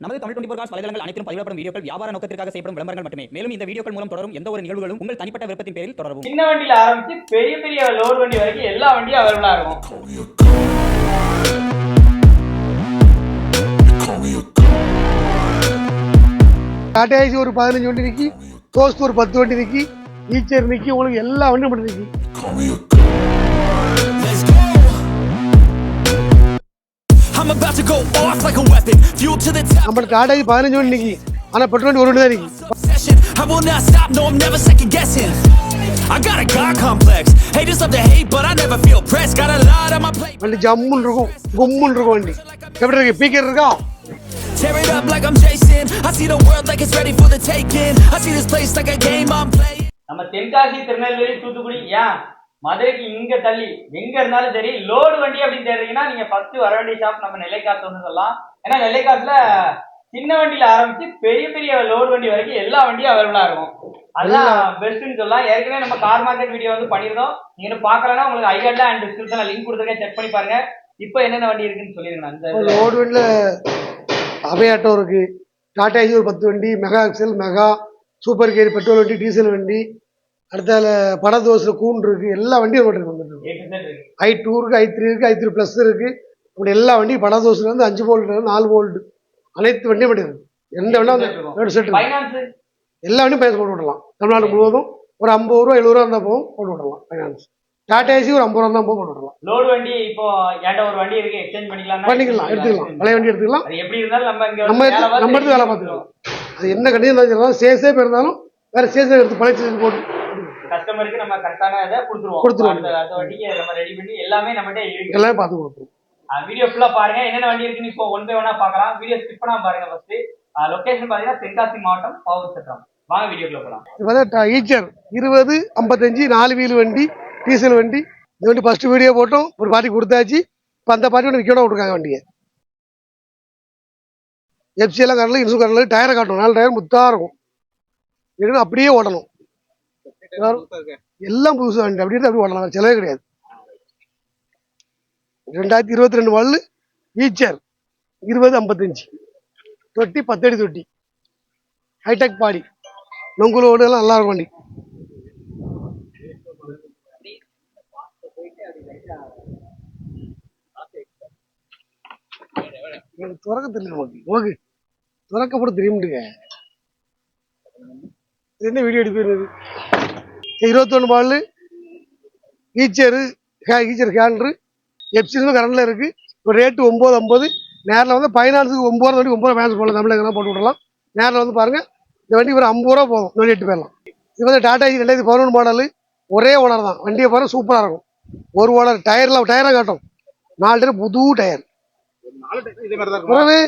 நமது Tamil twenty cos வலைதளங்கள் அனைத்தும் பதிவிடப்படும் வீடியோக்கள் வியாபார நோக்கத்திற்காக செய்யப்படும் விளம்பரங்கள் மட்டுமே. மேலும் இந்த வீடியோக்கள் மூலம் தொடரும் எந்த ஒரு நிகழ்வுகளும் உங்கள் தனிப்பட்ட விருப்பத்தின் பேரில் தொடரவும். சின்ன வண்டியில ஆரம்பிச்சு பெரிய பெரிய லோட் வண்டி வரைக்கும் எல்லா வண்டியும் அவைலபிளா இருக்கும். டாடா ஏசி ஒரு பதினஞ்சு வண்டி நிற்கி தோஸ்து ஒரு பத்து வண்டி நிற்கி ஈச்சர் நிற்கி உங்களுக்கு எல்லா வண்டியும் மட்டும் நிற்கி I'm about to go off like a weapon. Fuel to the top. நம்ம டாடா ஏசி பதினஞ்சு வண்டி நிற்கி ஆனால் பெட்ரோல் வண்டி ஒரு வண்டி தான் நிற்கி Obsession. I will not stop. No, I'm never second guessing. I got a God complex. Haters love to hate, but I never feel pressed. Got a lot on my plate. வண்டி ஜம்முன்னு இருக்கும் கும்முன்னு இருக்கும் வண்டி எப்படி இருக்கு பீக்கர் இருக்கா Tear it up like I'm Jason. I see the world like it's ready for the taking. I see this place like a game I'm playing. நம்ம தென்காசி திருநெல்வேலி தூத்துக்குடி ஏன் மதுரைக்கு இங்க தள்ளி எங்க இருந்தாலும் சரி லோடு வண்டி அப்படின்னு தேடுறீங்கன்னா நீங்க ஃபர்ஸ்ட் வர வேண்டிய ஷாப் நம்ம நெல்லைக்காசு வந்து சொல்லலாம். ஏன்னா நெல்லைக்காசுல சின்ன வண்டியில ஆரம்பிச்சு பெரிய பெரிய லோடு வண்டி வரைக்கும் எல்லா வண்டியும் அவைலபிளா இருக்கும். அதுதான் பெஸ்ட்னு சொல்லலாம். ஏற்கனவே நம்ம கார் மார்க்கெட் வீடியோ வந்து பண்ணியிருந்தோம். நீங்க இன்னும் பார்க்கலன்னா உங்களுக்கு ஐகார்ட்ல அண்ட் டிஸ்கிரிப்ஷன்ல லிங்க் கொடுத்துருக்கேன். செக் பண்ணி பாருங்க. இப்போ என்னென்ன வண்டி இருக்குன்னு சொல்லிருங்க. அந்த. ரோடு வண்டியில் அபே ஆட்டோ இருக்கு. டாடா ஒரு பத்து வண்டி mega XL mega super carry petrol வண்டி டீசல் வண்டி அடுத்தால பட தோசை கூண்டு இருக்கு எல்லா வண்டியும் ரோட்டுக்கு வந்துருக்கு ஐ டூ இருக்கு. ஐ த்ரீ இருக்கு ஐ த்ரீ ப்ளஸ் இருக்கு. இப்படி எல்லா வண்டியும் பட தோசைலேருந்து அஞ்சு வோல்ட் நாலு வோல்ட் அனைத்து வண்டியும் வண்டி இருக்கு. எந்த வண்டியும் செட் எல்லா வண்டியும் பயன்ஸ் போட்டு விடலாம். தமிழ்நாடு முழுவதும் ஒரு ஐம்பது ரூபா எழுபது ரூபா இருந்தால் போகும் போட்டு விடலாம் ஃபைனான்ஸ் டாடா ஏசி ஒரு ஐம்பது ரூபா தான் போகும் போட்டு விடலாம். லோடு வண்டி இப்போ என்கிட்ட ஒரு வண்டி இருக்கு எக்ஸ்சேஞ்ச் பண்ணிக்கலாம் பண்ணிக்கலாம் எடுத்துக்கலாம். பழைய வண்டி எடுத்துக்கலாம். எப்படி இருந்தாலும் நம்ம இங்க நம்ம எடுத்து- நம்ம எடுத்து வேலை பார்த்துக்கலாம். அது என்ன இருந்தாலும் சேஸே இருந்தாலும் வேற சேஸே எடுத்து பழைய சேஸ் போட்டு கஸ்டமருக்கு நம்ம கரெக்டான இதை கொடுத்துருவோம். கொடுத்துருவோம். அந்த வண்டிக்கு நம்ம ரெடி பண்ணி எல்லாமே நம்மகிட்ட இருக்கு. எல்லாமே பார்த்து கொடுப்போம் வீடியோ ஃபுல்லா பாருங்க. என்னென்ன வண்டி இருக்குன்னு இப்போ ஒன் பை ஒன்னா பார்க்கலாம். வீடியோ ஸ்கிப் பண்ணாம பாருங்க ஃபர்ஸ்ட் லொகேஷன் பாத்தீங்கன்னா தென்காசி மாவட்டம் பவர் சட்டம் வாங்க வீடியோக்குள்ள போலாம். இப்போ ஈச்சர். இருபது ஐம்பத்தஞ்சு நாலு வீல் வண்டி டீசல் வண்டி. இந்த வண்டி ஃபர்ஸ்ட் வீடியோ போட்டோம். ஒரு பார்ட்டி கொடுத்தாச்சு. இப்போ அந்த பார்ட்டி ஒன்று விற்கணும் விட்ருக்காங்க வண்டியை. எஃப்சி எல்லாம் கடலில் இன்சூ கடலில் டயரை காட்டணும். நாலு டயர் முத்தா இருக்கும். அப்படியே ஓடணும் எல்லாம் புதுசு வண்டி அப்படி இருந்து அப்படி ஓடலாம் செலவே கிடையாது. ரெண்டாயிரத்தி இருபத்தி ரெண்டு மாடல் ஈச்சர் இருபது ஐம்பத்தஞ்சு. தொட்டி பத்தடி தொட்டி. ஹைடெக் பாடி. நொங்குல ஓடு எல்லாம் நல்லா இருக்கும் வண்டி. எனக்கு துறக்க தெரியல நமக்கு. ஓகே. துறக்கப்பட தெரியுமுட்டுங்க. இது என்ன வீடியோ எடுப்பேன் இருபத்தொன்று மாடலு ஈச்சரு ஈச்சர் ஹேண்ட்ரு எப்சிலும் கரண்டில் இருக்குது இப்போ ரேட்டு ஒம்பது ஐம்பது நேரில் வந்து ஃபைனான்ஸுக்கு ஒம்பது வண்டி ஒம்பது ஃபைனான்ஸ் போடலாம் தமிழ் எங்கன்னா போட்டு விடலாம் நேரில் வந்து பாருங்கள் இந்த வண்டி ஒரு ஐம்பது ரூபா போதும். எட்டு போயிடலாம் இது வந்து டாடா ஏசி ரெண்டாயிரத்தி பதினொன்று மாடலு ஒரே ஓனர் தான். வண்டியை பாருங்க சூப்பராக இருக்கும். ஒரு ஓனர் டயரில் டயராக காட்டும். நாலு டயர் புது டயர் பிறகு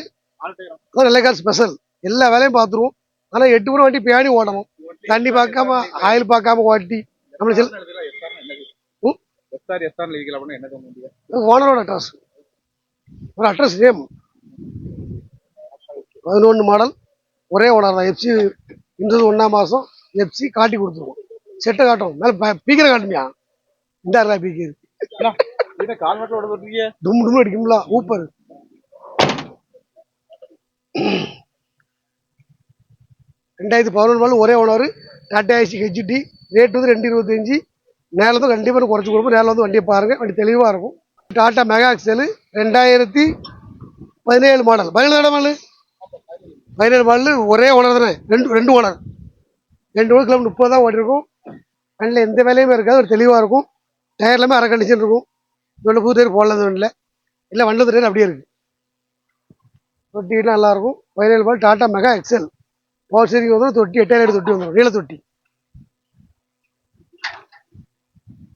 நெல்லைக்கால் ஸ்பெஷல் எல்லா வேலையும் பார்த்துருவோம். ஆனால் எட்டு மணி வண்டி பேணி ஓடணும். தண்ணி பார்க்காம ஆயில் பார்க்காம ஓட்டி. நம்மளுக்கு சில ஓனரோட அட்ரஸ் ஒரு அட்ரஸ் நேம் பதினொன்று மாடல். ஒரே ஓனர் தான். எஃப்சி இன்றது ஒன்றாம் மாதம் எஃப்சி காட்டி கொடுத்துருவோம். செட்டை காட்டும் மேலே பீக்கரை காட்டுமியா? இந்த பீக்கர் டும் டும் அடிக்கும்ல. ஊப்பர் ரெண்டாயிரத்தி பதினொன்று மாடல் ஒரே owner Tata Ace HT rate வந்து ரெண்டு இருபத்தஞ்சி நேரில் தான் கண்டிப்பாக குறைச்சி கொடுப்போம். நேரில் வந்து வண்டியை பாருங்கள் வண்டி தெளிவாக இருக்கும். டாட்டா மெகா எக்ஸல் ரெண்டாயிரத்தி பதினேழு மாடல் பதினேழு மாடல்? பதினேழு மாடல் ஒரே ஓனர் தானே. ரெண்டு ரெண்டு ஓனர் ரெண்டு ஓனர் கிலோமீட்டர் முப்பது தான் ஓட்டிருக்கும் வண்டியில் எந்த வேலையுமே இருக்காது. ஒரு தெளிவாக இருக்கும். டயர் எல்லாமே அரை கண்டிஷன் இருக்கும். இவ்வளோ புது டயர் போடலாம் வண்டியில். இல்லை வண்டது டயர் அப்படியே இருக்குது தொட்டிலாம் நல்லாயிருக்கும் பதினேழு model Tata mega XL steering வந்துடும் தொட்டி எட்டாயிரம் தொட்டி வந்துடும் நீள தொட்டி.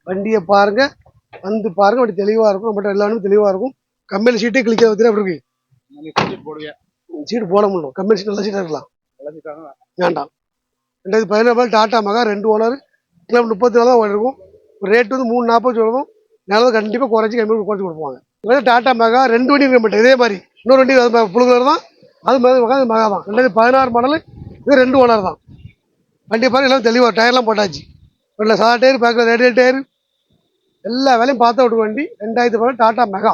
வண்டியை பாருங்க. வந்து பாருங்க. வண்டி தெளிவாக இருக்கும். நம்மகிட்ட எல்லா வண்டியும் தெளிவாக இருக்கும். கம்பெனி சீட்டே கிளிக்க வச்சுட்டு அப்படி இருக்கு? சீட்டு போட முடியும். கம்பெனி சீட் நல்ல சீட்டாக இருக்கலாம். வேண்டாம். ரெண்டாயிரத்தி பதினேழு டாட்டா மெகா ரெண்டு ஓனர். கிலோமீட்டர் முப்பத்தி நாலு தான் இருக்கும். ரேட் வந்து மூணு நாற்பது சொல்லணும் நிலவு கண்டிப்பாக குறைச்சி கம்மி குறைச்சி கொடுப்பாங்க. இதே டாட்டா மெகா ரெண்டு வண்டி இருக்க மாட்டேன் இதே மாதிரி. இன்னொரு வண்டி அது மெ- புழு கலர் தான். அது மெகா மெகா மெகா தான். ரெண்டாயிரத்தி பதினாறு மாடல் இது ரெண்டு ஓனர் தான். வண்டி பாருங்க எல்லாம் தெளிவாக டயர்லாம் போட்டாச்சு. இல்லை சாதா டயர் பேக்கில் ரேடியல் டயர் எல்லா வேலையும் பார்த்து விட்டு வண்டி. ரெண்டாயிரத்தி பதினாறு டாட்டா மெகா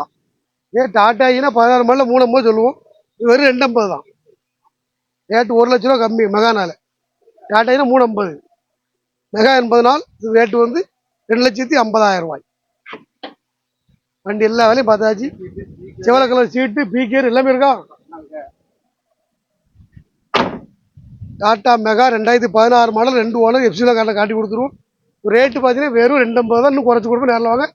ஏன் டாட்டா ஐனா பதினாறு மாடலில் மூணு ஐம்பது சொல்லுவோம். இது வெறும் ரெண்டு ஐம்பது தான். ரேட்டு ஒரு லட்ச ரூபா கம்மி மெகானால டாட்டாயினா மூணு ஐம்பது மெகா எண்பது நாள் இது ரேட்டு வந்து ரெண்டு லட்சத்தி ஐம்பதாயிரம் ரூபாய். வண்டி எல்லா வேலையும் பார்த்தாச்சு. செவல கலர் சீட்டு பீக்கர் எல்லாமே இருக்கா? டாட்டா மெகா ரெண்டாயிரத்தி பதினாறு மாடல் ரெண்டு ஓனர் எஃப்சியில் காரில் காட்டி கொடுத்துருவோம். ரேட்டு பார்த்தீங்கன்னா வெறும் ரெண்டு ஐம்பது தான் இன்னும் குறைச்சி கொடுப்போம். நேரில் வாங்க.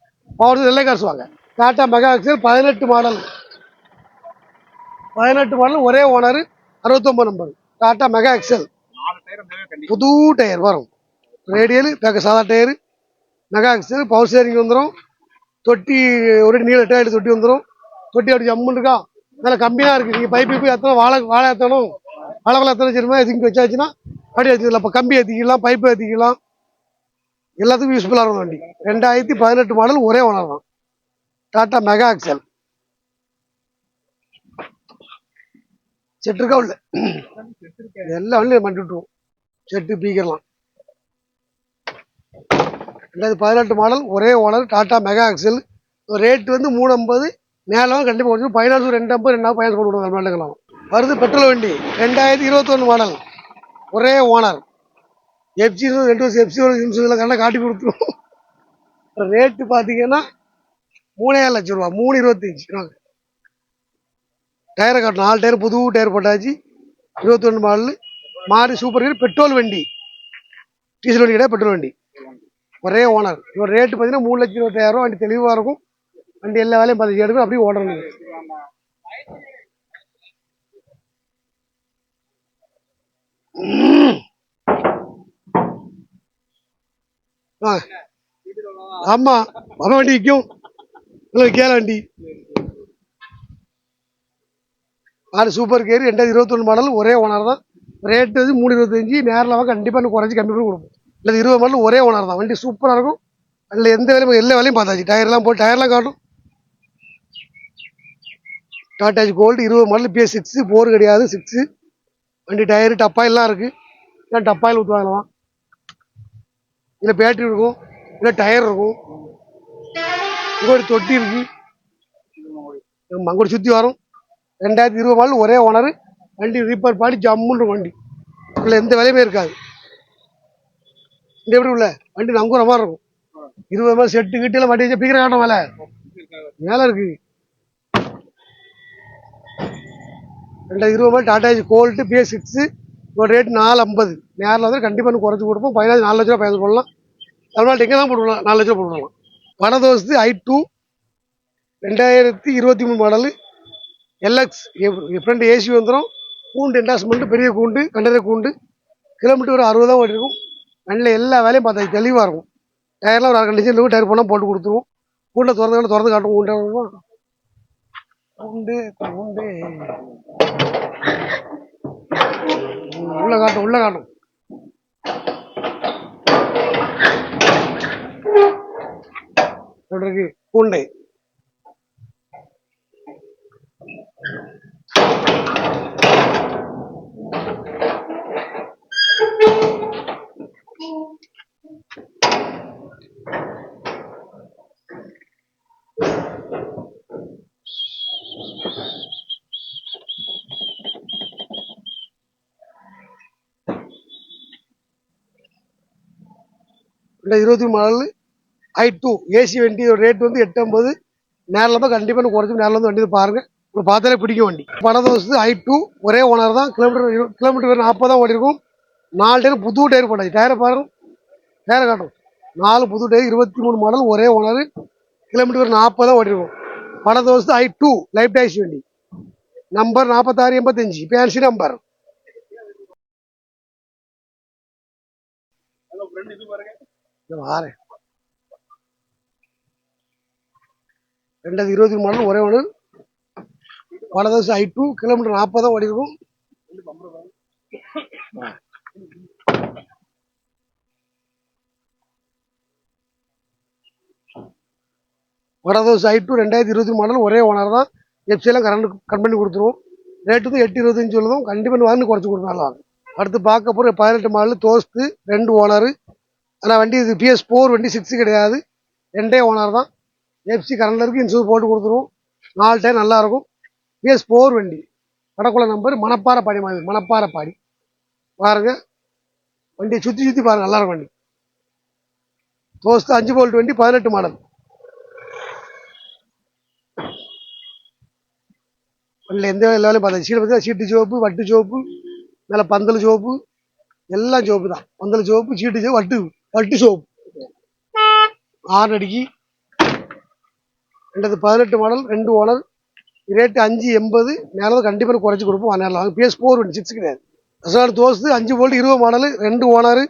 பவர் நெல்லை காசு வாங்க. டாட்டா மெகா எக்ஸல் பதினெட்டு மாடல். பதினெட்டு மாடல் ஒரே owner அறுபத்தொம்பது number. Tata mega XL tyre புது டயர் வரும். ரேடியல் பேக்க சாதா tyre. Mega XL power steering வந்துடும் தொட்டி ஒரு நீள டயர் தொட்டி வந்துடும் தொட்டி அப்படி ஜம்முன்னு இருக்கா நல்ல கம்மியாக இருக்குது நீங்கள் பைப்பு போய் எத்தனை வாழை வாழை ஏற்றணும் வாழை வாழை எத்தனை சரிமா எதுக்கு வச்சாச்சுன்னா அப்படி ஏற்றிக்கலாம் இப்போ கம்பி ஏற்றிக்கலாம் பைப்பு ஏற்றிக்கலாம் எல்லாத்துக்கும் யூஸ்ஃபுல்லாக இருக்கும் வண்டி. ரெண்டாயிரத்தி பதினெட்டு மாடல் ஒரே ஓனர் தான். டாட்டா மெகா எக்ஸல் செட்டு இருக்கா உள்ள? எல்லா வண்டியும் மண்டி விட்டுருவோம். செட்டு பீக்கர்லாம் ரெண்டாயிரத்தி பதினெட்டு மாடல் ஒரே owner Tata mega XL rate வந்து மூணு ஐம்பது மேலே கண்டிப்பாக கொஞ்சம் ஃபைனான்ஸ் ரெண்டு ஐம்பது ரெண்டாவது கொண்டு போட்டு விடுவோம் மேலுக்கலாம் வருது பெட்ரோல் வண்டி. ரெண்டாயிரத்தி இருபத்தொன்று மாடல் ஒரே ஓனர் எஃப்சி ரெண்டு வருஷம் எஃப்சி ஒரு இன்சூரன்ஸ் கரெக்டாக காட்டி கொடுத்துருவோம் ரேட்டு பார்த்தீங்கன்னா மூணே லட்சம் ரூபா மூணு இருபத்தஞ்சி. டயரை காட்டணும் நாலு டயர் புது டயர் போட்டாச்சு. இருபத்தொன்று மாடல் மாறி சூப்பர் ஹீரோ பெட்ரோல் வண்டி. டீசல் வண்டி கிடையாது பெட்ரோல் வண்டி. ஒரே ஓனர். இவர் ரேட்டு பார்த்தீங்கன்னா மூணு லட்சம் இருபத்தாயிரம் வண்டி தெளிவாக இருக்கும். வண்டி எல்லா வேலையும் பதினஞ்சு எடுக்கும் அப்படியே ஓடணும் ஆ. ஆமாம் மர வண்டி விற்கும் இல்லை கேல வண்டி. ஆறு சூப்பர் கேரி ரெண்டாயிரத்தி இருபத்தொன்று மாடல் ஒரே ஓனர் தான். ரேட்டு வந்து மூணு இருபத்தஞ்சி நேரில் வாங்க கண்டிப்பாக இன்னும் குறைச்சி கம்மி பண்ணி கொடுப்போம். இல்லை இருபது மாடல் ஒரே ஓனர் தான். வண்டி சூப்பராக இருக்கும். அதில் எந்த வேலையும் எல்லா வேலையும் பார்த்தாச்சு. டயர்லாம் போட்டு டயர்லாம் காட்டும். டாட்டாஜி கோல்டு இருபது மாடல் பிஎஸ் சிக்ஸு போர் கிடையாது சிக்ஸு வண்டி டயரு டப்பாயிலாம் இருக்குது இல்லை டப்பாயில் ஊற்றுவாங்களாம் இல்லை பேட்ரி இருக்கும். இல்லை டயர் இருக்கும். இங்கோடி தொட்டி இருக்குது மங்கோடி சுற்றி வரும். ரெண்டாயிரத்தி இருபது மாடல் ஒரே ஓனர். வண்டி ரீப்பேர் பாடி ஜம்முன்ற வண்டி. இதில் எந்த வேலையுமே இருக்காது. இந்த எப்படி உள்ள? வண்டி நங்குற மாதிரி இருக்கும். இருபது மாதிரி செட்டு கிட்டலாம் வண்டி வச்சு பிக்கிற காட்டம் மேலே. மேலே இருக்கு. ரெண்டாயிரத்தி இருபது மாதிரி டாடா கோல்ட்டு பிஎஸ் சிக்ஸு ஒரு ரேட் நாலு ஐம்பது. நேரில் வந்து கண்டிப்பாக இன்னும் குறைச்சி கொடுப்போம் பதினாறு நாலு லட்ச ரூபா பயணம் போடலாம். தமிழ்நாட்டு எங்கே தான் போட்டுக்கலாம்? நாலு லட்ச ரூபா போட்டுக்கலாம். வடதோஸ்து ஐ டூ ரெண்டாயிரத்தி இருபத்தி மூணு மாடலு. எல்எக்ஸ் ஃப்ரெண்டு ஏசி வந்துடும் கூண்டு என்டாஸ்மெண்ட்டு பெரிய கூண்டு கண்டனர் கூண்டு. கிலோமீட்டர் ஒரு அறுபது தான் நல்ல எல்லா வேலையும் பார்த்தா தெளிவாக இருக்கும். டயர்லாம் ஒரு அரை கண்டிஷன் இருக்கும் டயர் போனால் போட்டு கொடுத்துருவோம். கூண்டை திறந்து திறந்து காட்டும் கூண்டை உண்டு உண்டு உள்ள காட்டும் உள்ள காட்டும் இருக்கு பூண்டை Thank you. ரெண்டாயிரத்தி இருபத்தி மாடல் ஐ டூ ஏசி வண்டி ரேட் வந்து எட்டு ஐம்பது நேரில் தான் கண்டிப்பாக குறைச்சி நேரில் வந்து வண்டி பாருங்க. உங்களுக்கு பார்த்தாலே பிடிக்கும் வண்டி. பணத்தை வசதி ஐ டூ ஒரே ஓனர் தான். கிலோமீட்டர் இரு- கிலோமீட்டர் நாற்பது தான் ஓடி இருக்கும் நாலு டயர் புது டயர் போட்டாச்சு டயரை பாருங்க. டயரை காட்டும் நாலு புது டயர் இருபத்தி மூணு மாடல் ஒரே ஓனர் கிலோமீட்டர் நாற்பது தான் ஓடி இருக்கும் பணத்தை வசதி ஐ டூ லைஃப் டாக்ஸி வண்டி. நம்பர் நாற்பத்தாறு எண்பத்தஞ்சு. பேன்சி நம்பர் வாரேன். ரெண்டாயிரத்தி இருபத்தி மாடல் ஒரே ஒன்று பலதோசை ஐ டூ கிலோமீட்டர் நாற்பது தான் ஓடி இருக்கும் வடதோசை ஐ டூ ரெண்டாயிரத்தி இருபத்தி மாடல் ஒரே ஓனர் தான். எஃப்சியெல்லாம் கரண்ட் கட் பண்ணி கொடுத்துருவோம். ரேட்டு வந்து எட்டு இருபத்தஞ்சு உள்ளதும் கண்டிப்பாக வாங்கி குறைச்சி கொடுத்துருவாங்க அடுத்து பார்க்க போகிற பதினெட்டு மாடல் தோஸ்து ரெண்டு ஓனரு ஆனால் வண்டி இது பிஎஸ் ஃபோர் வண்டி சிக்ஸ் கிடையாது. ரெண்டே ஓனர் தான். எஃப்சி கரண்டில் இருக்குது இன்சூர் போட்டு கொடுத்துருவோம். நாலு டயர் நல்லாயிருக்கும் பிஎஸ் ஃபோர் வண்டி. வடக்குள்ள நம்பர் மணப்பாறை பாடி மாதிரி மணப்பாறை பாடி. பாருங்க. வண்டியை சுற்றி சுற்றி பாருங்கள் நல்லாயிருக்கும் வண்டி. தோஸ்து அஞ்சு போல்ட் வண்டி பதினெட்டு மாடல் வண்டியில் எந்த லெவலையும் பார்த்தா சீட் பார்த்தா சீட்டு சோப்பு வட்டு சோப்பு மேலே பந்தல் சோப்பு எல்லாம் சோப்பு தான். பந்தல் சோப்பு சீட்டு சோப்பு வட்டு. பட்டு சோப். ஆறு அடிக்கு. ரெண்டாவது பதினெட்டு மாடல் ரெண்டு ஓனர். ரேட்டு அஞ்சு எண்பது. நேரம் கண்டிப்பாக குறைச்சி கொடுப்போம். நேரில் வாங்க பிஎஸ் ஃபோர் வண்டி சிக்ஸ் கிடையாது. அசாடு தோஸ்து அஞ்சு போல்ட் இருபது மாடல் ரெண்டு ஓனர்.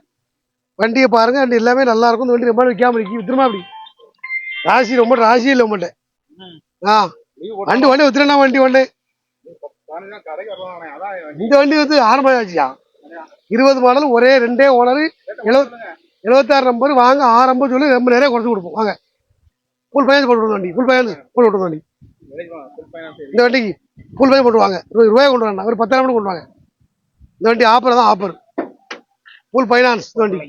வண்டியை பாருங்க வண்டி எல்லாமே நல்லா இருக்கும். இந்த வண்டி ரொம்ப விற்காம இருக்கு. வித்துருமா அப்படி? ராசி ரொம்ப ராசி இல்லை உங்கள்கிட்ட ஆ. வண்டி வண்டி வித்துறா வண்டி வண்டி. இந்த வண்டி வந்து ஆரம்பம் ஆச்சுயா? இருபது மாடல் ஒரே ரெண்டே ஓனர். எழுபது எழுபத்தாறு நம்பர் வாங்க ஆரம்பம் சொல்லி ரொம்ப நிறைய குறைச்சி கொடுப்போம். வாங்க. ஃபுல் ஃபைனான்ஸ் போட்டு வண்டி ஃபுல் ஃபைனான்ஸ் போட்டு விடுவோம் வண்டி இந்த வண்டிக்கு ஃபுல் ஃபைனான்ஸ் போட்டு வாங்க. இருபது ரூபாய் கொண்டு வரணும் ஒரு பத்தாயிரம் மட்டும் கொண்டு வாங்க. இந்த வண்டி ஆஃபர் தான் ஆஃபர் ஃபுல் ஃபைனான்ஸ் இந்த வண்டி.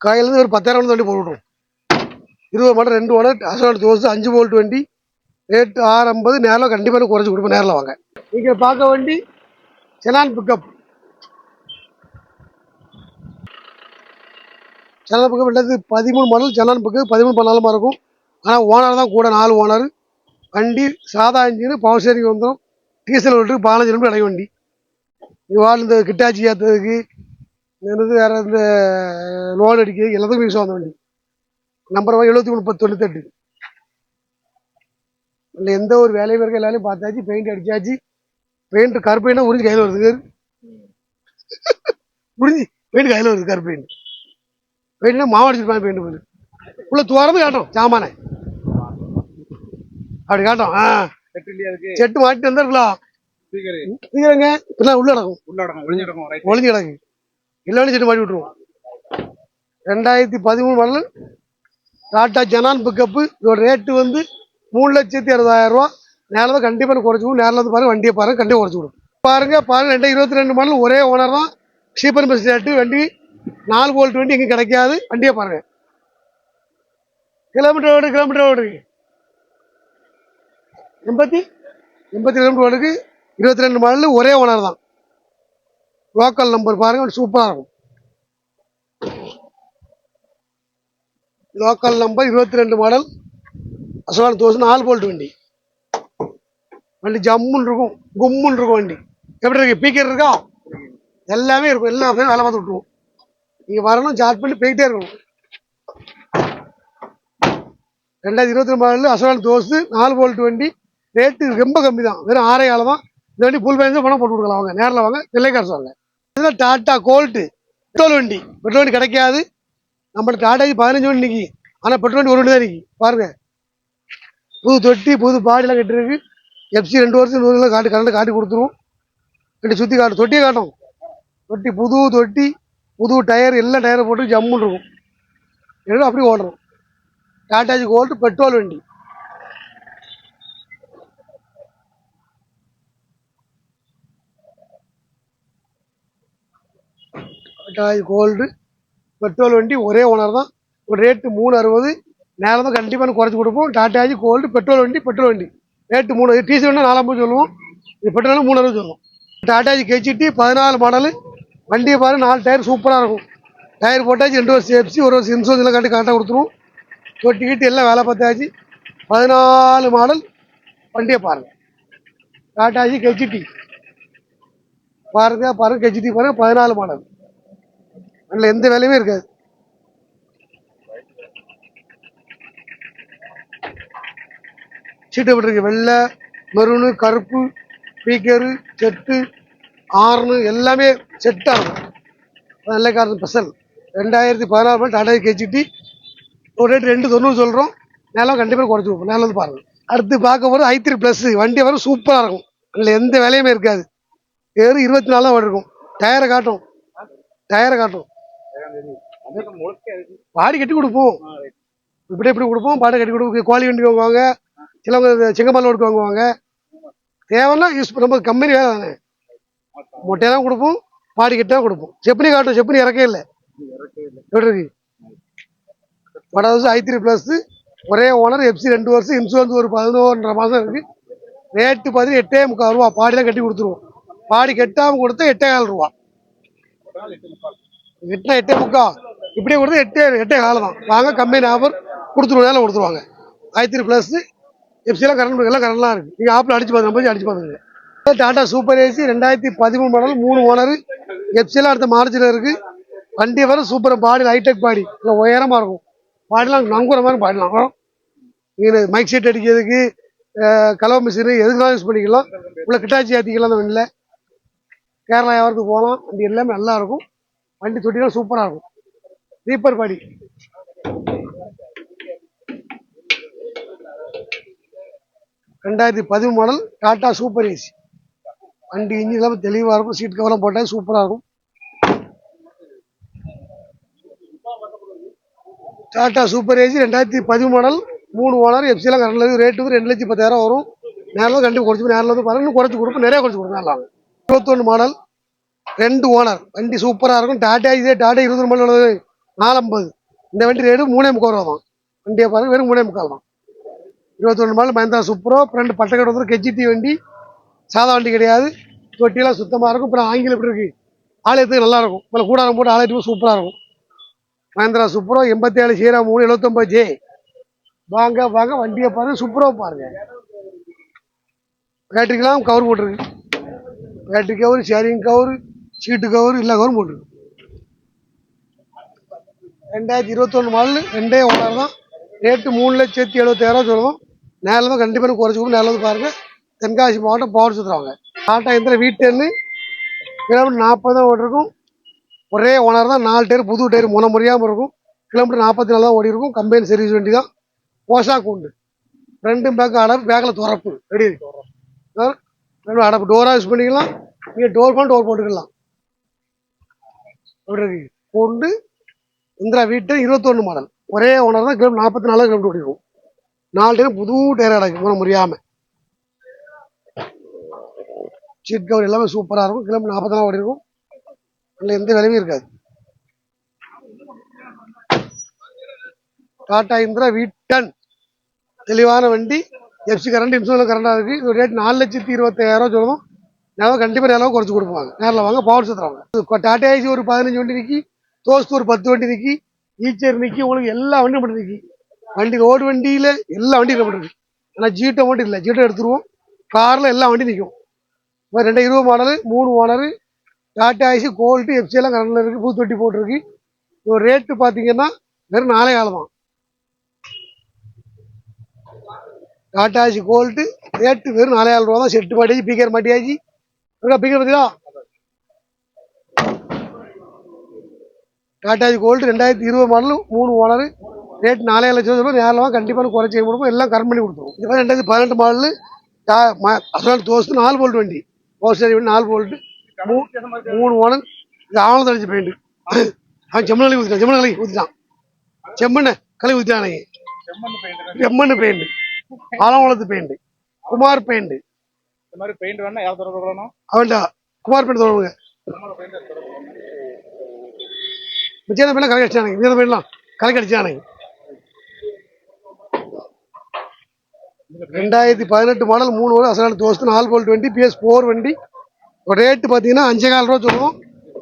காயிலேருந்து ஒரு பத்தாயிரம் வண்டி போட்டு விட்ருவோம் இருபது மாடல் ரெண்டு ஓனர் அசோல் தோசு அஞ்சு போல்ட் வண்டி ரேட் ஆறு ஐம்பது நேரில் கண்டிப்பாக குறைச்சி கொடுப்போம் நேரில் வாங்க. நீங்கள் பார்க்க வண்டி செனான் பிக்கப் செனான் பிக்கப் ரெண்டாயிரத்தி பதிமூணு மாடல் செனான் பிக்கப் பதிமூணு பதினாலுமா இருக்கும். ஆனால் ஓனர் தான் கூட நாலு ஓனர் வண்டி சாதா இன்ஜின் பவர் ஸ்டேரிங் வந்துடும் டீசல் விட்டு பதினஞ்சு நிமிடம் அடை வண்டி. இவ்வாறு இந்த கிட்டாச்சி ஏற்றுறதுக்கு என்னது வேறு இந்த லோன் அடிக்க எல்லாத்துக்கும் யூஸ் ஆகும் அந்த வண்டி. நம்பர் எழுபத்தி மூணு பத்து தொண்ணூத்தெட்டு. இல்லை எந்த ஒரு வேலையும் இருக்க எல்லாரையும் பார்த்தாச்சு பெயிண்ட் அடிச்சாச்சு. பெயிண்ட் கருப்பெயினா உறிஞ்சு கையில் வருது உறிஞ்சி பெயிண்ட் கையில் வருது கருப்பெயிண்ட் பெயிண்ட்னா மாவு அடிச்சிருப்பாங்க பெயிண்ட் போது உள்ள துவாரமே காட்டும் சாமானை. அப்படி காட்டும் ஆ. செட்டு மாட்டி வந்துருக்கலாம் ஸ்பீக்கர். இதுங்க இப்பெல்லாம் உள்ள நடக்கும் உள்ளடக்கம் ஒளிஞ்சிடக்கும் ரைட் ஒளிஞ்சு கிடக்கு. இல்லைன்னு செட்டு மாட்டி விட்டுருவோம். ரெண்டாயிரத்தி பதிமூணு மாடல். டாடா ஜனான் பிக்கப்பு. இதோட ரேட்டு வந்து மூணு லட்சத்தி அறுபதாயிரம் ரூபா. நேரில் கண்டிப்பாக குறைச்சி கொடுக்கும் நேரில் வந்து பாருங்க வண்டியை பாருங்க கண்டிப்பாக குறைச்சி கொடுக்கும் பாருங்க பாருங்க ரெண்டாயிரத்தி இருபத்தி ரெண்டு மாடல் ஒரே ஓனர் தான். சீப்பர் பெஸ்ட் ரேட்டு வண்டி நாலு போல்ட் வண்டி எங்கேயும் கிடைக்காது. வண்டியை பாருங்க. கிலோமீட்டர் ஓடு கிலோமீட்டர் ஓடு. எண்பத்தி? எண்பத்தி கிலோமீட்டர் ஓடுக்கு இருபத்தி ரெண்டு மாடல் ஒரே ஓனர் தான். லோக்கல் நம்பர் பாருங்க சூப்பராக இருக்கும். லோக்கல் நம்பர் இருபத்தி ரெண்டு மாடல் அசோகன் தோசை நாலு போல்ட் வண்டி வண்டி ஜம்முன்னு இருக்கும் கும்முன்னு இருக்கும் வண்டி. எப்படி இருக்கு? பீக்கர் இருக்கா? எல்லாமே இருக்கும். எல்லாமே வேலை பார்த்து விட்டுருவோம். நீங்கள் வரணும் சார்ஜ் பண்ணி போயிட்டே இருக்கணும். ரெண்டாயிரத்தி இருபத்தி ரெண்டு மாடல் அசோகன் தோசு நாலு போல்ட் வண்டி. ரேட்டு ரொம்ப கம்மி தான் வெறும் ஆறே ஆள் தான். இந்த வண்டி ஃபுல் பேங்க் பணம் போட்டு கொடுக்கலாம். வாங்க நேரில் வாங்க நெல்லைக்காசு வாங்க. இதில் டாட்டா கோல்ட்டு பெட்ரோல் வண்டி. பெட்ரோல் வண்டி கிடைக்காது. நம்ம டாட்டாஜி பதினஞ்சு வண்டி நிற்கி ஆனால் பெட்ரோல் வண்டி ஒரு வண்டி தான் நிற்கி பாருங்க. புது தொட்டி புது பாடிலாம் கட்டிருக்கு எஃப்சி ரெண்டு வருஷம் நூறு கிலோ காட்டி கரண்ட் காட்டி கொடுத்துருவோம் ரெண்டு சுற்றி காட்டும். தொட்டியே காட்டும். தொட்டி புது தொட்டி. புது டயர் எல்லா டயரும் போட்டு ஜம்முன்னு இருக்கும். எல்லாம் அப்படியே ஓடுறோம். டாட்டாஜி கோல்டு பெட்ரோல் வண்டி. டாட்டாஜி கோல்டு பெட்ரோல் வண்டி ஒரே ஓனர் தான். ஒரு ரேட்டு மூணு அறுபது. நேரம் தான் கண்டிப்பாக குறைச்சி கொடுப்போம். டாட்டாஜி கோல்டு பெட்ரோல் வண்டி பெட்ரோல் வண்டி. ரேட்டு மூணு டீசல் வேணால் நாலாம்பது சொல்லுவோம். இது பெட்ரோல் மூணு அறுபது சொல்லுவோம். டாட்டாஜி கெச்சிட்டி பதினாலு மாடலு வண்டியை பாரு நாலு டயர் சூப்பராக இருக்கும். டயர் போட்டாச்சு ரெண்டு வருஷம் எஃப்சி ஒரு வருஷம் இன்சூரன்ஸ் கட்டி கரெக்டாக கொடுத்துருவோம். தொட்டி கிட்டி எல்லாம் வேலை பார்த்தாச்சு. பதினாலு மாடல் வண்டியை பாருங்க. டாட்டாஜி கெச்சிட்டி பாருங்க பாருங்க கெச்சிட்டி பாருங்க பதினாலு மாடல் அதில் எந்த வேலையுமே இருக்காது. சீட்டு விட்டுருக்கு வெள்ளை மெரூனு கருப்பு ஸ்பீக்கரு செட்டு ஆறுனு எல்லாமே செட்டாக இருக்கும் வெள்ளைக்காரன் ஸ்பெஷல் ரெண்டாயிரத்தி பதினாறு ரூபாய் டாடா கேச்சிட்டி ஒரு ரேட் ரெண்டு தொண்ணூறு சொல்கிறோம் நிலம் கண்டிப்பாக குறைச்சி கொடுப்போம். நிலம் வந்து பாருங்கள் அடுத்து பார்க்க போகிறது ஐ த்ரீ ப்ளஸ் வண்டி வர சூப்பராக இருக்கும். அதில் எந்த வேலையுமே இருக்காது. வெறும் இருபத்தி நாலு தான் இருக்கும் டயரை காட்டும். டயரை காட்டும். பாடி கட்டி கொடுப்போம். இப்படி இப்படி கொடுப்போம். பாடி கட்டி கொடுப்போம். கோழி வண்டி வாங்குவாங்க. சிலவங்க செங்கமல்ல ஓடுக்கு வாங்குவாங்க. தேவைன்னா யூஸ் ரொம்ப கம்பெனி வேலை தானே. மொட்டையை தான் கொடுப்போம் பாடி தான் கொடுப்போம். செப்பனி காட்டும் செப்பனி இறக்கே இல்லை. எப்படி இருக்கு? படாவது ஐ த்ரீ ப்ளஸ் ஒரே ஓனர் எஃப்சி ரெண்டு வருஷம் இன்சூரன்ஸ் ஒரு பதினோன்றரை மாதம் இருக்கு. ரேட்டு பார்த்தீங்கன்னா எட்டே முக்கால் ரூபா பாடிலாம் கட்டி கொடுத்துருவோம். பாடி கெட்டாமல் கொடுத்தா எட்டே கால் ரூபா. எட்டுனா எட்டே முக்கா இப்படியே கொடுத்தா எட்டே எட்டே காலம் தான். வாங்க கம்பெனி ஆஃபர் கொடுத்துருவோம் வேலை கொடுத்துருவாங்க. ஆயிரத்தி ப்ளஸ் எஃப்சிலாம் கரண்ட் எல்லாம் கரண்ட்லாம் இருக்குது நீங்கள் ஆப்பில் அடிச்சு பார்த்து நம்ம அடிச்சு பார்த்துங்க டாடா சூப்பர் ஏசி ரெண்டாயிரத்தி பதிமூணு மாடல் மூணு ஓனர் எஃப்சிலாம் அடுத்த மார்ஜில் இருக்குது வண்டி வர சூப்பர் பாடி ஹைடெக் பாடி இல்லை உயரமாக இருக்கும். பாடிலாம் நங்குற மாதிரி பாடிலாம். வரும். நீங்கள் மைக் செட் அடிக்கிறதுக்கு கலவை மிஷினு எதுக்குலாம் யூஸ் பண்ணிக்கலாம்? உள்ள கிட்டாச்சி ஏற்றிக்கலாம் அந்த வண்டியில். கேரளா வியாபாரத்துக்கு போகலாம்? வண்டி எல்லாமே நல்லா இருக்கும். வண்டி தொட்டிலாம் சூப்பராக இருக்கும். ரீப்பர் பாடி ரெண்டாயிரத்தி பதிமூணு மாடல் டாட்டா சூப்பர் ஏசி. வண்டி இன்ஜின் எல்லாமே தெளிவாக இருக்கும். சீட் கவர்லாம் போட்டால் சூப்பராக இருக்கும். டாட்டா சூப்பர் ஏசி ரெண்டாயிரத்தி பதிவு மாடல் மூணு ஓனர் எஃப்சிலாம் கரண்டில் ரேட்டு வந்து ரெண்டு லட்சத்தி பத்தாயிரம் வரும். நேரில் கண்டிப்பாக குறைச்சி நேரில் வந்து பாருங்க குறைச்சி கொடுப்போம். நிறைய குறைச்சி கொடுப்போம் நல்லா இருபத்தொன்று மாடல் ரெண்டு ஓனர். வண்டி சூப்பராக இருக்கும். டாட்டா இதே டாடா இருபது மாடல் உள்ளது. நாலம்பது. இந்த வண்டி ரேட்டு மூணே முக்கால் ரூபா தான். வண்டியை பாருங்கள் வெறும் மூணே முக்கால் தான். இருபத்தொன்று மாடல் மயந்தா சூப்பரோ. ஃப்ரெண்டு பட்டக்கடை வந்து கெஜிடி வண்டி. சாதா வண்டி கிடையாது. தொட்டியெல்லாம் சுத்தமாக இருக்கும். அப்புறம் ஆங்கிலம் எப்படி இருக்குது ஆலயத்துக்கு நல்லா இருக்கும். இப்போ கூடாரம் போட்டு ஆலயத்துக்கு சூப்பராக இருக்கும். மகேந்திரா சூப்பரோ எண்பத்தி ஏழு சீரா மூணு எழுபத்தொம்பது ஜே. வாங்க வாங்க வண்டியை பாருங்க. சூப்பராக பாருங்க. பேட்டரிக்கெல்லாம் கவர் போட்டிருக்கு. Battery cover steering cover seat cover எல்லா கவரும் போட்டிருக்கு. ரெண்டாயிரத்தி இருபத்தொன்று மாடல் ரெண்டே ஓனர் தான். ரேட்டு மூணு லட்சத்தி எழுபத்தாயிரம் சொல்லுவோம். நேரில் தான் கண்டிப்பாக குறைச்சி கொடுக்கும் நேரில் வந்து பாருங்கள் தென்காசி மாவட்டம் பவர் சுற்றுவாங்க டாட்டா இந்த வீட்டுன்னு கிலோமீட்டர் நாற்பது தான் ஓட்டிருக்கும் ஒரே ஓனர் தான் நாலு டயர் புது டயர் முன முறையாமல் இருக்கும். கிலோமீட்டர் நாற்பத்தி நாலு தான் ஓடி இருக்கும். கம்பெனி சர்வீஸ் வண்டி தான். போஷாக் உண்டு ரெண்டும் பேக் அடப்பு பேக்கில் துறப்பு. ரெடி ரெண்டு அடப்பு டோராக யூஸ் பண்ணிக்கலாம். நீங்கள் டோர் பண்ண டோர் போட்டுக்கலாம். அப்படி கொண்டு இந்திரா வீட்டு இருபத்தொன்று மாடல் ஒரே ஓனர் தான் கிலோமீட்டர் நாற்பத்தி நாலு கிலோமீட்டர் ஓடிடும் நாலு டயர் புது டயர் அடக்கு முறை முடியாமல் சீட் கவர் எல்லாமே சூப்பராக இருக்கும். கிலோமீட்டர் நாற்பத்தி நாலு ஓடி இருக்கும். அதில் எந்த விலையும் இருக்காது. டாடா இந்திரா வீட்டன் தெளிவான வண்டி. எஃப்சி கரண்ட் இன்சூரன்ஸ் கரண்டாக இருக்குது இது ரேட் நாலு லட்சத்தி இருபத்தாயிரம் சொல்லணும் நேரம் கண்டிப்பாக நிலவு குறைச்சி கொடுப்பாங்க. நேரில் வாங்க பவர் சுற்றுறாங்க டாடா ஏசி ஒரு பதினஞ்சு வண்டி நிற்கி தோஸ்து ஒரு பத்து வண்டி நிற்கி ஈச்சர் நிற்கி உங்களுக்கு எல்லா வண்டியும் மட்டும் நிற்கி வண்டி ரோடு வண்டியில் எல்லா வண்டியும் நம்ம ஆனால் ஜீட்டோ மட்டும் இல்லை. ஜீட்டோ எடுத்துருவோம். காரில் எல்லா வண்டியும் நிற்கும் ரெண்டு இருபது மாடலு மூணு owner Tata Ace gold FC எல்லாம் கரண்டில் இருக்குது பூ தொட்டி போட்டிருக்கு. ஒரு ரேட்டு பார்த்தீங்கன்னா வெறும் நாலே காலம் தான். டாடா கோல்ட்டு ரேட்டு வெறும் நாலாயிரம் ரூபா தான். செட்டு மாட்டியாச்சு பீக்கர் மாட்டியாச்சு. இருக்கா பீக்கர் பார்த்தீங்களா டாட்டா ஐசி கோல்டு ரெண்டாயிரத்தி இருபது மாடல் மூணு ஓனர் ரேட் நாலே லட்சம் ரூபாய் நேரில் கண்டிப்பாக குறைச்சி கொடுப்போம் எல்லாம் கரண்ட் பண்ணி கொடுத்துருவோம். இது மாதிரி ரெண்டாயிரத்தி பதினெட்டு மாடல் அசோல் தோசு நாலு போல்ட் வண்டி. போஸ்டர் வண்டி நாலு போல்ட்டு மூணு ஓனர் இது ஆவணம் அடிச்ச பெயிண்ட் அவன் செம்மண் கலி ஊற்றிட்டான் செம்மண் கலி ஊற்றிட்டான் செம்மண்ணை கலி ஊற்றிட்டானே செம்மண் பெயிண்ட் ஆலங்குளத்து பெயிண்ட் குமார் பெயிண்ட் இந்த மாதிரி பெயிண்ட் வேணா யார் தொடர்பு கொள்ளணும்? அவன்டா குமார் பெயிண்ட் சொல்லுவாங்க மிச்சம் பெயிலாம் கலக்கி அடிச்சானுங்க மிச்சம் பெயிலாம் கலக்கி ரெண்டாயிரத்தி பதினெட்டு மாடல் மூணு வரும் அசலான தோஸ்து நாலு போல் டுவெண்ட்டி பிஎஸ் ஃபோர் வண்டி. ரேட்டு பார்த்தீங்கன்னா அஞ்சே கால் ரூபா சொல்லுவோம்.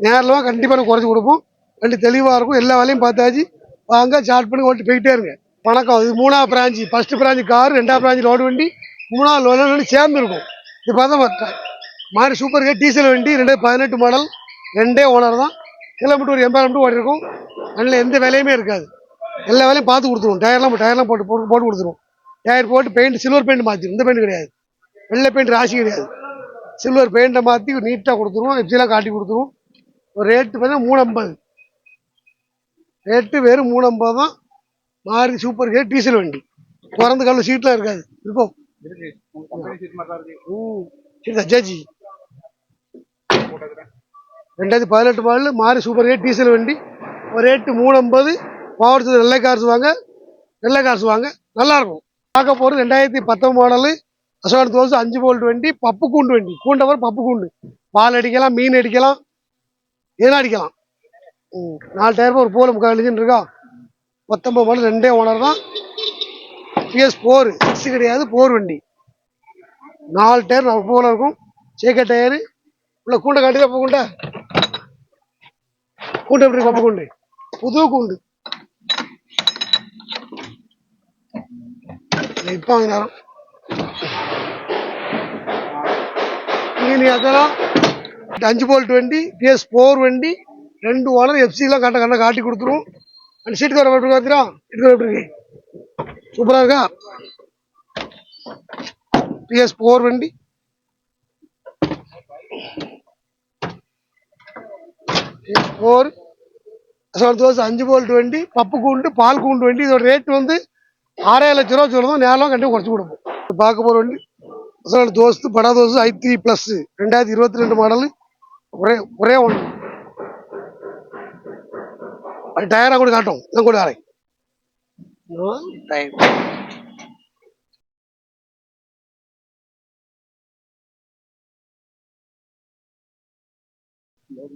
நேரில் கண்டிப்பாக நான் குறைச்சி கொடுப்போம். வண்டி தெளிவாக இருக்கும். எல்லா வேலையும் பார்த்தாச்சு. வாங்க சார்ட் பண்ணி ஓட்டு போயிட்டே இருங்க. வணக்கம். இது மூணாவது பிராஞ்சு ஃபஸ்ட்டு பிரான்ச்சு கார் ரெண்டாவது பிரான்ச்சு ரோடு வண்டி. மூணாவது லோடு வண்டி சேர்ந்து இருக்கும். இது பார்த்தா மாதிரி சூப்பர் கேட் டீசல் வண்டி ரெண்டாயிரத்தி பதினெட்டு மாடல் ரெண்டே ஓனர் தான். கிலோமீட்டர் ஒரு எண்பது கிலோமீட்டர் ஓடி இருக்கும் அதில் எந்த வேலையுமே இருக்காது. எல்லா வேலையும் பார்த்து கொடுத்துருவோம். டயர்லாம் டயர்லாம் போட்டு போட்டு போட்டு கொடுத்துருவோம். டயர் போட்டு பெயிண்ட் சில்வர் பெயிண்ட் மாற்றிடும் இந்த பெயிண்ட் கிடையாது. வெள்ளை பெயிண்ட் ராசி கிடையாது. சில்வர் பெயிண்ட்டை மாற்றி நீட்டாக கொடுத்துருவோம். எப்சிலாம் காட்டி கொடுத்துருவோம். ஒரு ரேட்டு பார்த்தீங்கன்னா மூணு ஐம்பது ரேட்டு வெறும் மூணு ஐம்பது தான். மாறி சூப்பர் கேட் டீசல் வண்டி. திறந்து கல்லு சீட்லாம் இருக்காது. இருக்கும். ம். சரி அஜாஜி ரெண்டாயிரத்தி பதினெட்டு மாடல் மாறி சூப்பர் கேட் டீசல் வண்டி. ஒரு ரேட்டு மூணு ஐம்பது பவர் வெள்ளை கார்ஸ் வாங்க. வெள்ளை கார்ஸ் வாங்க. நல்லா இருக்கும். பார்க்க போகிறது ரெண்டாயிரத்தி பத்தொம்பது மாடலு அசோகன் தோசை அஞ்சு போல்ட் வண்டி பப்பு கூண்டு வண்டி. கூண்டவர் பப்பு கூண்டு. பால் அடிக்கலாம் மீன் அடிக்கலாம் எதுனா அடிக்கலாம். ம் நாலு டயர் ஒரு போல முக்கால் இருக்கா? பத்தொன்பது மாடல் ரெண்டே ஓனர் தான். பிஎஸ் போர் சிக்ஸ் கிடையாது போர் வண்டி. நாலு டயர் நாலு போல இருக்கும். சேக்க டயரு உள்ள கூண்டை காட்டி தான் கூண்டை. கூண்டை எப்படி பப்பு கூண்டு? புது கூண்டு. நிற்பாங்க நேரம். இங்கே நீ அதெல்லாம் அஞ்சு போல்ட் வண்டி பிஎஸ் ஃபோர் வண்டி ரெண்டு ஓனர் எஃப்சிலாம் கண்ட கண்ட காட்டி கொடுத்துரும். அந்த சீட்டு கவர் எப்படி பார்த்துரா சீட்டு கவர் எப்படி இருக்கு? சூப்பராக இருக்கா? பிஎஸ் ஃபோர் வண்டி. ஃபோர் அசல் தோசை அஞ்சு போல்ட் வண்டி பப்பு கூண்டு பால் கூண்டு வண்டி இதோட ரேட் வந்து ஆறாயிரம் லட்ச ரூபா சொல்லுவோம் நேரம் கண்டிப்பாக குறைச்சி கொடுப்போம். பார்க்க போகிற வண்டி அசல் தோஸ்து படா தோசு ஐ த்ரீ ப்ளஸ் ரெண்டாயிரத்தி இருபத்தி ரெண்டு மாடல் ஒரே ஒரே ஒன்று அது டயராக கூட காட்டும். நான் கூட வரேன் டயர்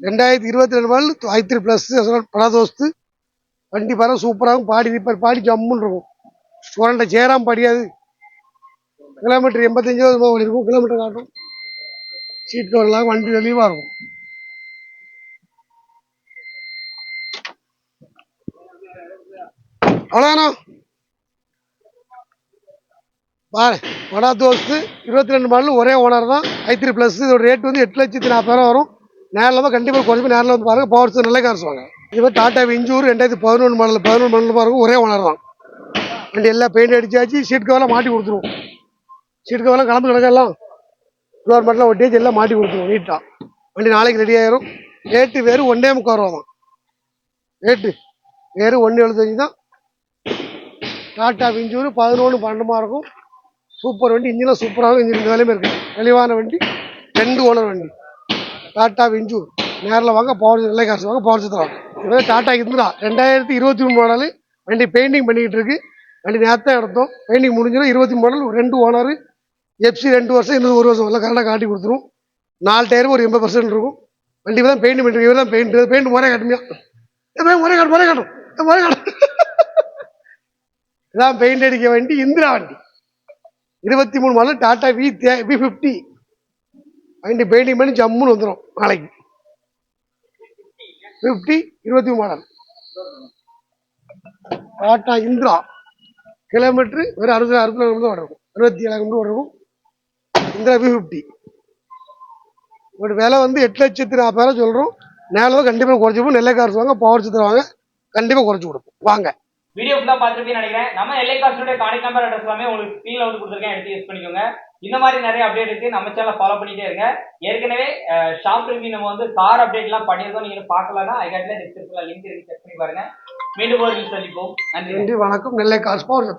ரெண்டாயிரத்தி இருபத்தி ரெண்டு மாடல் ஐ த்ரீ ப்ளஸ் படா தோஸ்து. வண்டி பாருங்க சூப்பராகவும் பாடி நிப்பார் பாடி ஜம்முன்னு இருக்கும். சுரண்ட சேராம படியாது. கிலோமீட்டர் எண்பத்தஞ்சாவது ஓடி இருக்கும். கிலோமீட்டர் காட்டும். சீட் கவர்லாம் வண்டி தெளிவாக இருக்கும். அவ்வளோதானா பாரு வடா தோஸ்து. இருபத்தி ரெண்டு மாடல் ஒரே ஓனர் தான். ஐ த்ரீ ப்ளஸ் இதோட ரேட் வந்து எட்டு லட்சத்தி நாற்பதாயிரம் வரும். நேரில் தான் கண்டிப்பாக குறைஞ்சி நேரில் வந்து பாருங்க. பவர் நல்ல காசு வாங்க இது டாடா இஞ்சூர் ரெண்டாயிரத்தி பதினொன்று மாடல் பதினொன்று மாடல் பாருங்கள் ஒரே ஓனர் தான். வண்டி எல்லாம் பெயிண்ட் அடிச்சாச்சு சீட் கவர்லாம் மாட்டி கொடுத்துருவோம் சீட் கவர்லாம் கலந்து கிடக்கலாம் ஃப்ளோர் மட்டும் ஒட்டியாச்சு எல்லாம் மாட்டி கொடுத்துருவோம் நீட்டாக வண்டி நாளைக்கு ரெடி ஆயிரும். ரேட்டு வெறும் ஒன்றே முக்கால் ரூபா தான். ரேட்டு வேறு ஒன்று எழுபத்தஞ்சு தான். டாட்டா விஞ்சூர் பதினொன்று பன்னெண்டுமா இருக்கும். சூப்பர் வண்டி இன்ஜினும் சூப்பராகவும் இன்ஜின் இந்த வேலையுமே இருக்குது தெளிவான வண்டி ரெண்டு ஓனர் வண்டி. டாட்டா விஞ்சூர் நேரில் வாங்க பவர் நிலை காசு வாங்க பவர் சுத்தம் வாங்க. டாட்டா இருந்தா ரெண்டாயிரத்தி இருபத்தி மூணு மாடலு வண்டி பெயிண்டிங் பண்ணிக்கிட்டு இருக்கு. வண்டி நேரத்தான் எடுத்தோம். பெயிண்டிங் முடிஞ்சிடும் இருபத்தி மாடல் ரெண்டு ஓனர் எஃப்சி ரெண்டு வருஷம் இன்னும் ஒரு வருஷம் எல்லாம் கரெக்டாக காட்டி கொடுத்துரும். நாலு டயரும் ஒரு எண்பது பர்சன்ட் இருக்கும். வண்டி தான் பெயிண்ட் பண்ணிருக்கு இவர் தான் பெயிண்ட் பெயிண்ட் முறை காட்டுமியா? ஏன் முறை காட்டும் முறை காட்டும் முறை காட்டும் இதான் பெயிண்ட் அடிக்க வண்டி இந்திரா வண்டி. இருபத்தி மூணு model Tata V V fifty வண்டி பெயிண்டிங் பண்ணி ஜம்முன்னு வந்துடும் நாளைக்கு. ஃபிஃப்டி இருபத்தி மூணு மாடல் டாட்டா இந்திரா. கிலோமீட்டரு ஒரு அறுபது அறுபது கிலோமீட்டர் தான் இருக்கும் அறுபத்தி ஏழாயிரம் கிலோமீட்டர் இருக்கும் இந்திரா பி ஃபிஃப்டி ஒரு விலை வந்து எட்டு லட்சத்தி நாற்பதாயிரம் சொல்கிறோம் நேரில் கண்டிப்பாக குறைச்சி கொடுப்போம். நெல்லை காசு வாங்க பவர் சுத்தம் வாங்க கண்டிப்பாக குறைச்சி கொடுப்போம். வாங்க. வீடியோ ஃபுல்லாக பார்த்துருப்பீங்கன்னு நினைக்கிறேன். நம்ம எல்ஐ காஸ்டோட கான்டாக்ட் நம்பர் அட்ரஸ் எல்லாமே உங்களுக்கு ஸ்க்ரீனில் வந்து கொடுத்துருக்கேன். எடுத்து யூஸ் பண்ணிக்கோங்க. இந்த மாதிரி நிறைய அப்டேட் இருக்கு. நம்ம சேனலை ஃபாலோ பண்ணிட்டே இருங்க. ஏற்கனவே ஷாப் ரிவ்யூ நம்ம வந்து கார் அப்டேட் எல்லாம் பண்ணியிருந்தோம். நீங்க பாக்கலன்னா ஐ கட்ல டிஸ்கிரிப்ஷன்ல லிங்க் இருக்கு. செக் பண்ணி பாருங்க. மீண்டும் ஒரு சந்திப்போம். நன்றி. வணக்கம். நெல்லை காசு ஸ்போர்ட்ஸ்